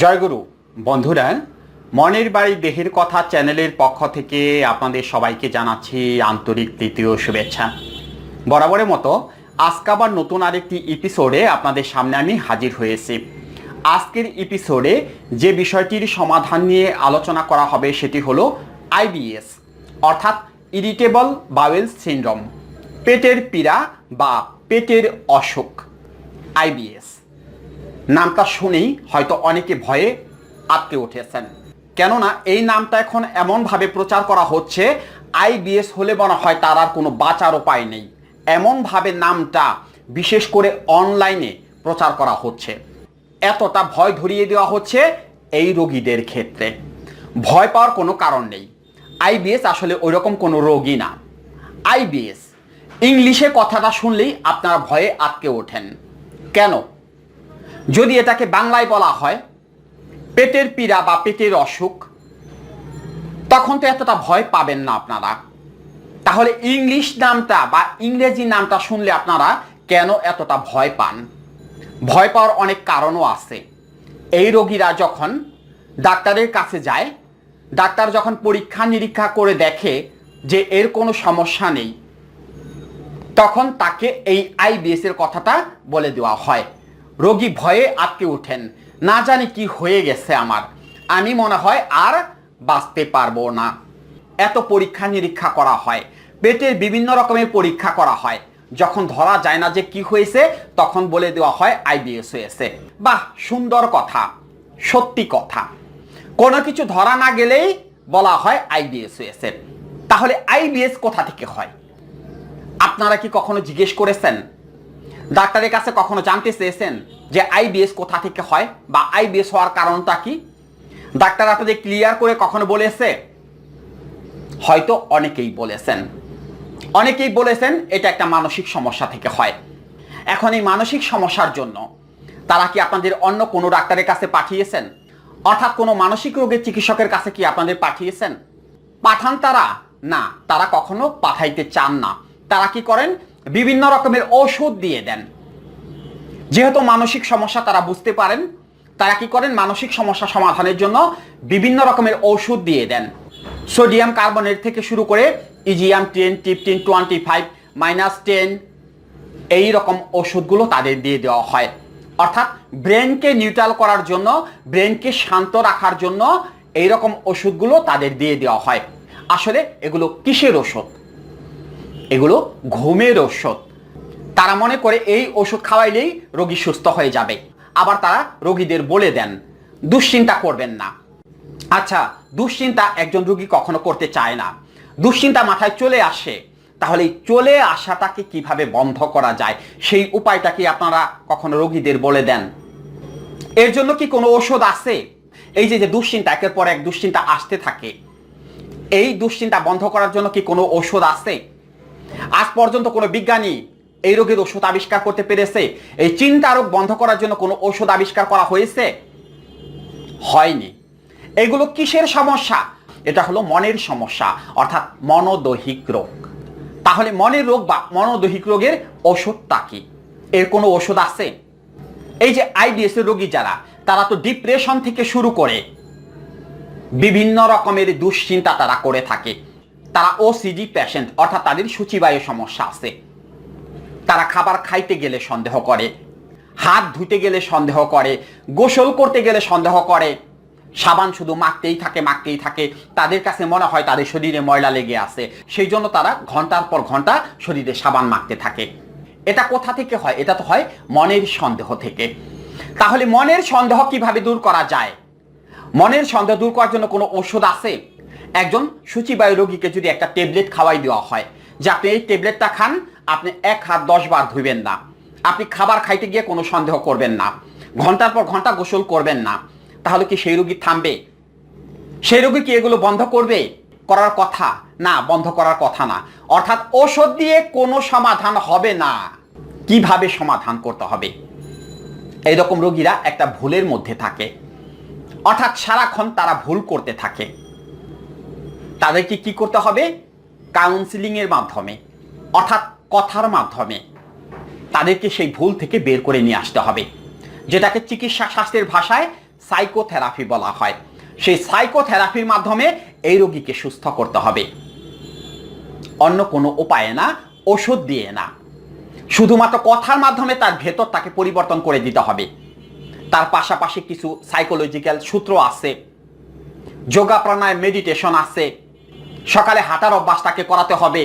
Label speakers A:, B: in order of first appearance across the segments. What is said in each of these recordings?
A: জয়গুরু বন্ধুরা, মনের বাড়ি দেহের কথা চ্যানেলের পক্ষ থেকে আপনাদের সবাইকে জানাচ্ছি আন্তরিক তৃতীয় শুভেচ্ছা। বরাবরের মতো আজকে আবার নতুন আরেকটি এপিসোডে আপনাদের সামনে আমি হাজির হয়েছি। আজকের এপিসোডে যে বিষয়টির সমাধান নিয়ে আলোচনা করা হবে সেটি হলো আইবিএস অর্থাৎ ইরিটেবল বাওয়েল সিনড্রোম পেটের পীড়া বা পেটের অসুখ আইবিএস নামটা শুনেই হয়তো অনেকে ভয়ে আটকে উঠেছেন। কেননা এই নামটা এখন এমনভাবে প্রচার করা হচ্ছে, আইবিএস হলে মনে হয় তার আর কোনো বাঁচার উপায় নেই। এমনভাবে নামটা বিশেষ করে অনলাইনে প্রচার করা হচ্ছে। এতটা ভয় ধরিয়ে দেওয়া হচ্ছে এই রোগীদের ক্ষেত্রে। ভয় পাওয়ার কোনো কারণ নেই। আইবিএস আসলে ওইরকম কোনো রোগী না। আইবিএস, ইংলিশে কথাটা শুনলেই আপনারা ভয়ে আটকে ওঠেন। কেন? যদি এটাকে বাংলায় বলা হয়, পেটের পীড়া বা পেটের অসুখ, তখন তো এতটা ভয় পাবেন না আপনারা। তাহলে ইংলিশ নামটা বা ইংরেজি নামটা শুনলে আপনারা কেন এতটা ভয় পান? ভয় পাওয়ার অনেক কারণও আছে। এই রোগীরা যখন ডাক্তারের কাছে যায়, ডাক্তার যখন পরীক্ষা নিরীক্ষা করে দেখে যে এর কোনো সমস্যা নেই, তখন তাকে এই আইবিএস এর কথাটা বলে দেওয়া হয়। রোগী ভয়ে আটকে ওঠেন। না জানি কি হয়ে গেছে আমার। আমি মনে হয় আর বাঁচতে পারব না। এত পরীক্ষা নিরীক্ষা করা হয়। পেটের বিভিন্ন রকমের পরীক্ষা করা হয়। যখন ধরা যায় না যে কি হয়েছে, তখন বলে দেওয়া হয় আইবিএস হয়েছে। বাহ, সুন্দর কথা। সত্যি কথা। কোনো কিছু ধরা না গেলেই বলা হয় আইবিএস হয়েছে। তাহলে আইবিএস কোথা থেকে হয়? আপনারা কি কখনো জিজ্ঞেস করেছেন? ডাক্তারের কাছে কখনো জানতে চেয়েছেন যে আইবিএস কোথা থেকে হয় বা আইবিএস হওয়ার কারণটা কি? ডাক্তার আপনাদের ক্লিয়ার করে কখনো বলেছে? হয়তো অনেকেই বলেছেন। অনেকেই বলেছেন এটা একটা মানসিক সমস্যা থেকে হয়। এখন এই মানসিক সমস্যার জন্য তারা কি আপনাদের অন্য কোনো ডাক্তারের কাছে পাঠিয়েছেন? অর্থাৎ কোনো মানসিক রোগের চিকিৎসকের কাছে কি আপনাদের পাঠিয়েছেন? পাঠান তারা। না, তারা কখনো পাঠাইতে চান না। তারা কি করেন? বিভিন্ন রকমের ওষুধ দিয়ে দেন। যেহেতু মানসিক সমস্যা তারা বুঝতে পারেন, তারা কি করেন? মানসিক সমস্যা সমাধানের জন্য বিভিন্ন রকমের ওষুধ দিয়ে দেন। সোডিয়াম কার্বনেট থেকে শুরু করে ইজিয়াম ten fifteen twenty five, minus ten, এই রকম ওষুধগুলো তাদের দিয়ে দেওয়া হয়। অর্থাৎ ব্রেনকে নিউট্রাল করার জন্য, ব্রেনকে শান্ত রাখার জন্য এই রকম ওষুধগুলো তাদের দিয়ে দেওয়া হয়। আসলে এগুলো কিসের ওষুধ এগুলো ঘুমের ওষুধ তারা মনে করে এই ওষুধ খাওয়াইলেই রোগী সুস্থ হয়ে যাবে। আবার তারা রোগীদের বলে দেন, দুশ্চিন্তা করবেন না। আচ্ছা দুশ্চিন্তা একজন রোগী কখনো করতে চায় না। দুশ্চিন্তা মাথায় চলে আসে। তাহলে চলে আসাটাকে কীভাবে বন্ধ করা যায়? সেই উপায়টা কি আপনারা কখনো রোগীদের বলে দেন? এর জন্য কি কোনো ওষুধ আছে? এই যে যে দুশ্চিন্তা, একের পর এক দুশ্চিন্তা আসতে থাকে। এই দুশ্চিন্তা বন্ধ করার জন্য কি কোনো ওষুধ আছে? আজ পর্যন্ত কোনো বিজ্ঞানী এই রোগের ওষুধ আবিষ্কার করতে পেরেছে? এই চিন্তা রোগ বন্ধ করার জন্য কোনো ওষুধ আবিষ্কার করা হয়েছে? হয়নি। এগুলো কিসের সমস্যা? এটা হলো মনের সমস্যা, অর্থাৎ মনোদৈহিক রোগ। তাহলে মনের রোগ বা মনোদৈহিক রোগের ওষুধটা কি? এর কোনো ওষুধ আছে? এই যে আইডিএস এর রোগী যারা, তারা তো ডিপ্রেশন থেকে শুরু করে বিভিন্ন রকমের দুশ্চিন্তা তারা করে থাকে। তারা ওসিডি প্যাশেন্ট অর্থাৎ তাদের সূচিবায়ু সমস্যা আছে। তারা খাবার খাইতে গেলে সন্দেহ করে, হাত ধুতে গেলে সন্দেহ করে, গোসল করতে গেলে সন্দেহ করে। সাবান শুধু মাখতেই থাকে মাখতেই থাকে। তাদের কাছে মনে হয় তাদের শরীরে ময়লা লেগে আছে। সেই জন্য তারা ঘণ্টার পর ঘণ্টা শরীরে সাবান মাখতে থাকে। এটা কোথা থেকে হয়? এটা তো হয় মনের সন্দেহ থেকে। তাহলে মনের সন্দেহ কীভাবে দূর করা যায়? মনের সন্দেহ দূর করার জন্য কোনো ওষুধ আছে? একজন সূচিবায়ু রোগীকে যদি একটা ট্যাবলেট খাওয়াই দেওয়া হয়, যে আপনি এই ট্যাবলেটটা খান, আপনি এক হাত দশ বার ধুইবেন না। আপনি খাবার খাইতে গিয়ে কোনো সন্দেহ করবেন না। ঘণ্টার পর ঘণ্টা গোসল করবেন না। তাহলে কি সেই রোগী থামবে? সেই রোগী কি এগুলো বন্ধ করবে? করার কথা? না, বন্ধ করার কথা না। অর্থাৎ ওষুধ দিয়ে কোনো সমাধান হবে না। কীভাবে সমাধান করতে হবে? এইরকম রোগীরা একটা ভুলের মধ্যে থাকে। অর্থাৎ সারাক্ষণ তারা ভুল করতে থাকে। তাদেরকে কি করতে হবে? কাউন্সিলিং এর মাধ্যমে, অর্থাৎ কথার মাধ্যমে তাদেরকে সেই ভুল থেকে বের করে নিয়ে আসতে হবে, যেটাকে চিকিৎসা শাস্ত্রের ভাষায় সাইকোথেরাপি বলা হয়। সেই সাইকোথেরাপির মাধ্যমে এই রোগীকে সুস্থ করতে হবে। অন্য কোনো উপায়ে না, ওষুধ দিয়ে না। শুধুমাত্র কথার মাধ্যমে তার ভেতর তাকে পরিবর্তন করে দিতে হবে। তার পাশাপাশি কিছু সাইকোলজিক্যাল সূত্র আছে, যোগা প্রাণায়াম মেডিটেশন আছে সকালে হাঁটার অভ্যাস তাকে করাতে হবে।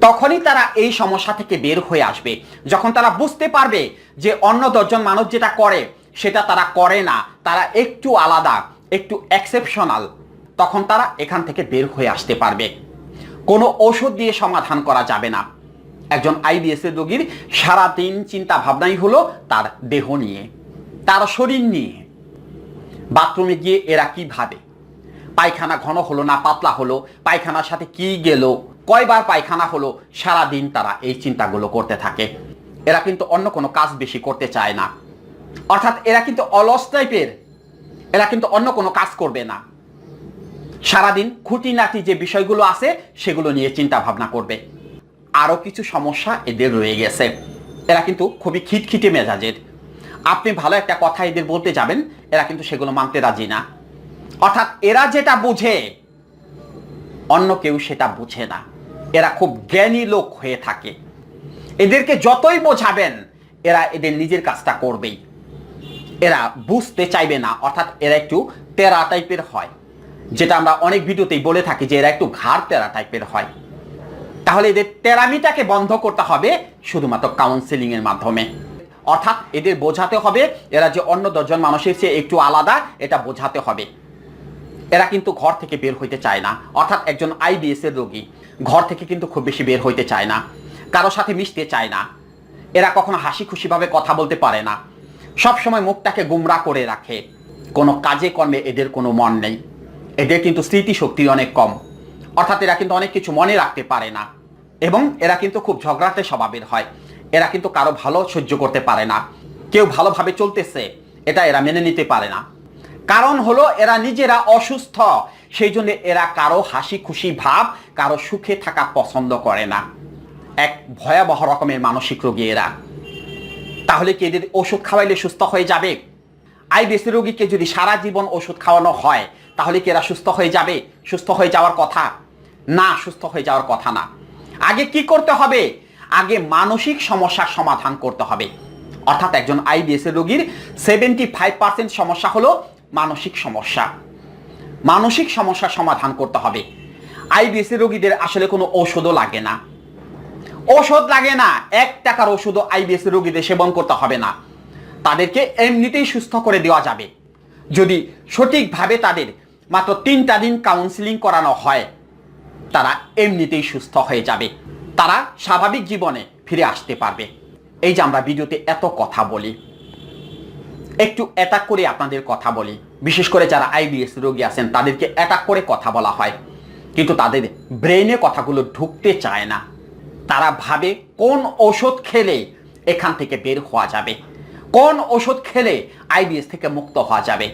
A: তখনই তারা এই সমস্যা থেকে বের হয়ে আসবে। যখন তারা বুঝতে পারবে যে অন্য দশজন মানুষ যেটা করে, সেটা তারা করে না, তারা একটু আলাদা, একটু এক্সেপশনাল তখন তারা এখান থেকে বের হয়ে আসতে পারবে। কোনো ওষুধ দিয়ে সমাধান করা যাবে না। একজন আইবিএস এর রোগীর সারাদিন চিন্তা ভাবনাই হলো তার দেহ নিয়ে, তার শরীর নিয়ে। বাথরুমে গিয়ে এরা কি ভাবে? পায়খানা ঘন হলো না, পাতলা হলো? পায়খানার সাথে কি গেল? কয়বার পায়খানা হলো? সারা দিন তারা এই চিন্তাগুলো করতে থাকে। এরা কিন্তু অন্য কোনো কাজ বেশি করতে চায় না। অর্থাৎ এরা কিন্তু অলস টাইপের। এরা কিন্তু অন্য কোনো কাজ করবে না। সারাদিন খুঁটিনাটি যে বিষয়গুলো আছে, সেগুলো নিয়ে চিন্তা ভাবনা করবে। আরও কিছু সমস্যা এদের রয়ে গেছে। এরা কিন্তু খুবই খিটখিটে মেজাজের। আপনি ভালো একটা কথা এদের বলতে যাবেন, এরা কিন্তু সেগুলো মানতে রাজি না। অর্থাৎ এরা যেটা বুঝে, অন্য কেউ সেটা বুঝে না। এরা খুব জ্ঞানী লোক হয়ে থাকে। এদেরকে যতই বোঝাবেন, এরা এদের নিজের কাজটা করবেই। এরা বুঝতে চাইবে না, অর্থাৎ এরা একটু তেরা টাইপের হয়। যেটা আমরা অনেক ভিডিওতেই বলে থাকি যে এরা একটু ঘাড় তেরা টাইপের হয়। তাহলে এদের তেরামিটাকে বন্ধ করতে হবে শুধুমাত্র কাউন্সেলিং এর মাধ্যমে। অর্থাৎ এদের বোঝাতে হবে, এরা যে অন্য দশজন মানুষের চেয়ে একটু আলাদা, এটা বোঝাতে হবে। এরা কিন্তু ঘর থেকে বের হইতে চায় না। অর্থাৎ একজন আইবিএস এর রোগী ঘর থেকে কিন্তু খুব বেশি বের হইতে চায় না। কারও সাথে মিশতে চায় না। এরা কখনো হাসি খুশিভাবে কথা বলতে পারে না। সব সময় মুখটাকে গুমরা করে রাখে। কোনো কাজে কর্মে এদের কোনো মন নেই। এদের কিন্তু স্মৃতিশক্তি অনেক কম। অর্থাৎ এরা কিন্তু অনেক কিছু মনে রাখতে পারে না। এবং এরা কিন্তু খুব ঝগড়াতে স্বভাবের হয়। এরা কিন্তু কারও ভালো সহ্য করতে পারে না। কেউ ভালোভাবে চলতেছে, এটা এরা মেনে নিতে পারে না। কারণ হলো এরা নিজেরা অসুস্থ। সেই জন্য এরা কারও হাসি খুশি ভাব, কারও সুখে থাকা পছন্দ করে না। এক ভয়াবহ রকমের মানসিক রোগী এরা। তাহলে কি এদের ওষুধ খাওয়াইলে সুস্থ হয়ে যাবে? আইবিএসি রোগীকে যদি সারা জীবন ওষুধ খাওয়ানো হয়, তাহলে কি এরা সুস্থ হয়ে যাবে? সুস্থ হয়ে যাওয়ার কথা? না, সুস্থ হয়ে যাওয়ার কথা না। আগে কি করতে হবে? আগে মানসিক সমস্যার সমাধান করতে হবে। অর্থাৎ একজন আইবিএস রোগীর সেভেন্টি ফাইভ পার্সেন্ট সমস্যা হলো মানসিক সমস্যা। মানসিক সমস্যার সমাধান করতে হবে। আইবিএস রোগীদের আসলে কোনো ঔষধও লাগে না। ওষুধ লাগে না, এক টাকার ওষুধও আইবিএস রোগীদের সেবন করতে হবে না। তাদেরকে এমনিতেই সুস্থ করে দেওয়া যাবে। যদি সঠিকভাবে তাদের মাত্র তিনটা দিন কাউন্সিলিং করানো হয়, তারা এমনিতেই সুস্থ হয়ে যাবে। তারা স্বাভাবিক জীবনে ফিরে আসতে পারবে। এই যে আমরা ভিডিওতে এত কথা বলি একটু অ্যাটাক করে আপনাদের কথা বলি। বিশেষ করে যারা আইবিএস রোগী আছেন, তাদেরকে অ্যাটাক করে কথা বলা হয়। কিন্তু তাদের ব্রেনে কথাগুলো ঢুকতে চায় না। তারা ভাবে কোন ওষুধ খেলে এখান থেকে বের হওয়া যাবে। কোন ওষুধ খেলে আইবিএস থেকে মুক্ত হওয়া যাবে।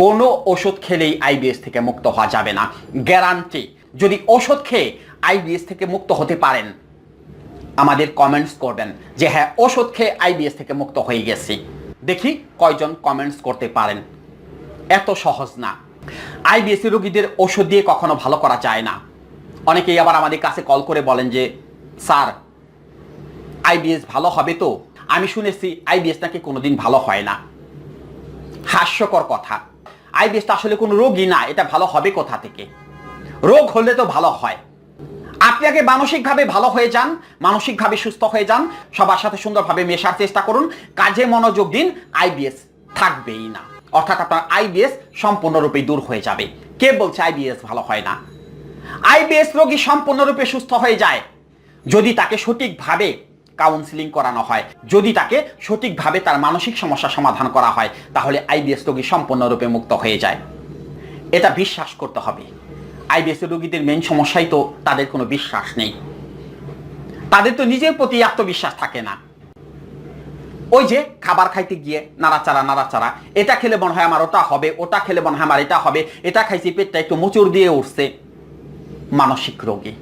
A: কোনো ওষুধ খেলেই আইবিএস থেকে মুক্ত হওয়া যাবে না। গ্যারান্টি যদি ওষুধ খেয়ে আইবিএস থেকে মুক্ত হতে পারেন, আমাদের কমেন্টস করবেন যে হ্যাঁ ওষুধ খেয়ে আইবিএস থেকে মুক্ত হয়ে গেছি। দেখি কয়জন কমেন্টস করতে পারেন। এত সহজ না। আইবিএস রোগীদের ওষুধ দিয়ে কখনো ভালো করা যায় না। অনেকেই আবার আমাদের কাছে কল করে বলেন যে, স্যার আইবিএস ভালো হবে তো? আমি শুনেছি আইবিএস নাকি কোনোদিন ভালো হয় না। হাস্যকর কথা। আইবিএসটা আসলে কোনো রোগই না, এটা ভালো হবে কোথা থেকে? রোগ হলে তো ভালো হয়। আপনি আগে মানসিকভাবে ভালো হয়ে যান, মানসিকভাবে সুস্থ হয়ে যান, সবার সাথে সুন্দরভাবে মেশার চেষ্টা করুন, কাজে মনোযোগ দিন আইবিএস থাকবেই না। অর্থাৎ আপনার আইবিএস সম্পূর্ণরূপে দূর হয়ে যাবে। কে বলছে আইবিএস ভালো হয় না? আইবিএস রোগী সম্পূর্ণরূপে সুস্থ হয়ে যায় যদি তাকে সঠিকভাবে কাউন্সিলিং করানো হয়। যদি তাকে সঠিকভাবে তার মানসিক সমস্যা সমাধান করা হয়, তাহলে আইবিএস রোগী সম্পূর্ণরূপে মুক্ত হয়ে যায়। এটা বিশ্বাস করতে হবে। আইবিএস রোগীদের মেন সমস্যাই তো তাদের কোনো বিশ্বাস নেই। তাদের তো নিজের প্রতি আত্মবিশ্বাস থাকে না। ওই যে খাবার খাইতে গিয়ে নাড়াচাড়া নাড়াচাড়া, এটা খেলে মনে হয় আমার ওটা হবে, ওটা খেলে মনে হয় আমার এটা হবে, এটা খাইছি পেটটা একটু মুচুর দিয়ে উঠছে। মানসিক রোগী।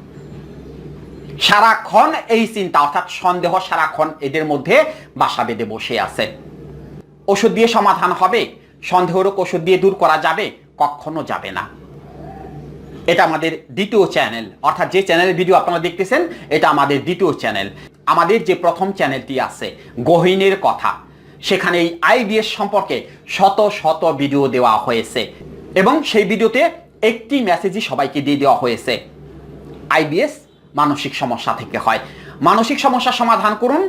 A: সারাক্ষণ এই চিন্তা, অর্থাৎ সন্দেহ সারাক্ষণ এদের মধ্যে বাসা বেঁধে বসে আছে। ওষুধ দিয়ে সমাধান হবে সন্দেহ রোগ ওষুধ দিয়ে দূর করা যাবে, কখনো যাবে না। এটা আমাদের দ্বিতীয় চ্যানেল অর্থাৎ যে চ্যানেলের ভিডিও আপনারা দেখতেছেন, এটা আমাদের দ্বিতীয় চ্যানেল আমাদের যে প্রথম চ্যানেলটি আছে, গহিনের কথা, সেখানে এই আইবিএস সম্পর্কে শত শত ভিডিও দেওয়া হয়েছে। এবং সেই ভিডিওতে একটি মেসেজই সবাইকে দিয়ে দেওয়া হয়েছে। আইবিএস মানসিক সমস্যা থেকে হয়। মানসিক সমস্যার সমাধান করুন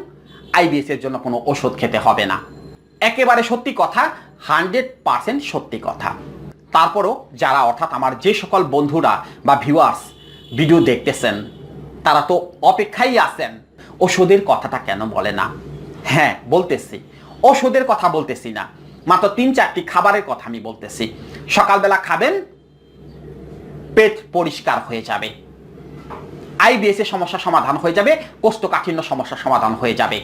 A: আইবিএস এর জন্য কোনো ওষুধ খেতে হবে না। একেবারে সত্যি কথা হান্ড্রেড পার্সেন্ট সত্যি কথা। তারপরও যারা অর্থাৎ আমার যে সকল বন্ধুরা বা ভিউয়ার্স ভিডিও দেখতেছেন, তারা তো অপেক্ষাই আছেন, ওষুধের কথাটা কেন বলে না? হ্যাঁ বলতেছি। ওষুধের কথা বলতেছি না। মাত্র তিন চারটি খাবারের কথা আমি বলতেছি। সকালবেলা খাবেন, পেট পরিষ্কার হয়ে যাবে। আইবিএস সমস্যা সমাধান হয়ে যাবে, কোষ্ঠকাঠিন্য সমস্যা সমাধান হয়ে যাবে।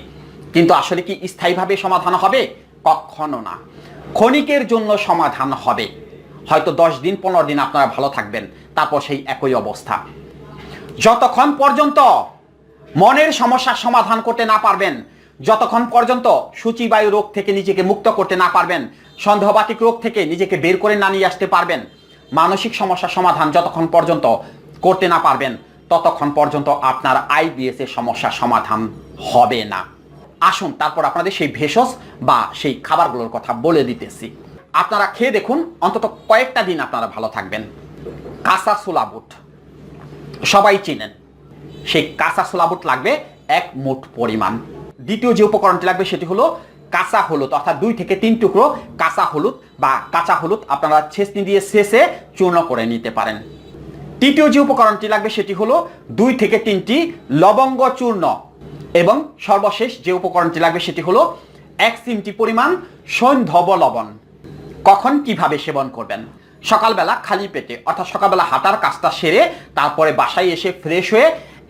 A: কিন্তু আসলে কি স্থায়ীভাবে সমাধান হবে? কখনো না। ক্ষণিকের জন্য সমাধান হবে। হয়তো দশ দিন, পনেরো দিন আপনারা ভালো থাকবেন। তারপর সেই একই অবস্থা। যতক্ষণ পর্যন্ত মনের সমস্যার সমাধান করতে না পারবেন, যতক্ষণ পর্যন্ত সূচিবায়ু রোগ থেকে নিজেকে মুক্ত করতে না পারবেন, সন্দেহবাতিক রোগ থেকে নিজেকে বের করে না নিয়ে আসতে পারবেন, মানসিক সমস্যার সমাধান যতক্ষণ পর্যন্ত করতে না পারবেন, ততক্ষণ পর্যন্ত আপনার আইবিএস এর সমস্যার সমাধান হবে না। আসুন, তারপর আপনাদের সেই ভেষজ বা সেই খাবারগুলোর কথা বলে দিতেছি। আপনারা খেয়ে দেখুন, অন্তত কয়েকটা দিন আপনারা ভালো থাকবেন। কাঁচা সোলা বুট। সবাই চিনেন, সেই কাঁচা সোলা বুট লাগবে এক মুঠ পরিমাণ। দ্বিতীয় যে উপকরণটি লাগবে সেটি হলো কাঁচা হলুদ, অর্থাৎ দুই থেকে তিন টুকরো কাঁচা হলুদ বা কাঁচা হলুদ আপনারা ছেঁচনি দিয়ে শেষে চূর্ণ করে নিতে পারেন। তৃতীয় যে উপকরণটি লাগবে সেটি হলো দুই থেকে তিনটি লবঙ্গ চূর্ণ এবং সর্বশেষ যে উপকরণটি লাগবে সেটি হলো এক চিমটি পরিমাণ সৈন্ধব লবণ। কখন কীভাবে সেবন করবেন? সকালবেলা খালি পেটে অর্থাৎ সকালবেলা হাঁটার কাজটা সেরে তারপরে বাসায় এসে ফ্রেশ হয়ে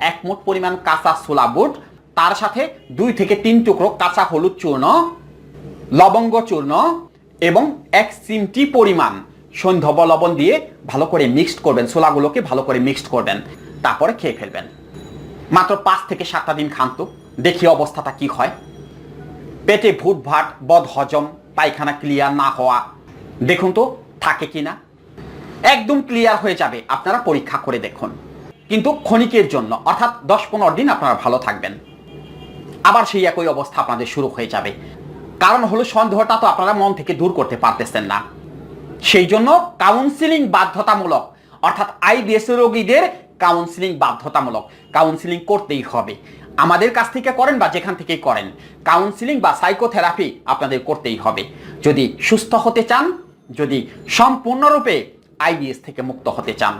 A: এক মুঠ পরিমাণ কাঁচা ছোলা বুট, তার সাথে দুই থেকে তিন টুকরো কাঁচা হলুদ চূর্ণ, লবঙ্গ চূর্ণ এবং এক চিমটি পরিমাণ সৈন্ধব লবণ দিয়ে ভালো করে মিক্সড করবেন, ছোলাগুলোকে ভালো করে মিক্সড করবেন, তারপরে খেয়ে ফেলবেন। মাত্র পাঁচ থেকে সাতটা দিন খান তো, দেখি অবস্থাটা কি হয়। পেটে ভুট ভাট বদ হজম পায়খানা ক্লিয়ার না হওয়া দেখুন তো, থাকে কি না? একদম ক্লিয়ার হয়ে যাবে, আপনারা পরীক্ষা করে দেখুন। কিন্তু ক্ষণিকের জন্য, অর্থাৎ দশ পনেরো দিন আপনারা ভালো থাকবেন। আবার সেই একই অবস্থা আপনাদের শুরু হয়ে যাবে। কারণ হলো, সন্দেহটা তো আপনারা মন থেকে দূর করতে পারতেছেন না। সেই জন্য কাউন্সিলিং বাধ্যতামূলক, অর্থাৎ আইবিএস রোগীদের কাউন্সিলিং বাধ্যতামূলক কাউন্সিলিং করতেই হবে। আমাদের কাছ থেকে করেন বা যেখান থেকেই করেন কাউন্সিলিং বা সাইকোথেরাপি আপনাদের করতেই হবে। যদি সুস্থ হতে চান যদি সম্পূর্ণরূপে আইবিএস থেকে মুক্ত হতে চান।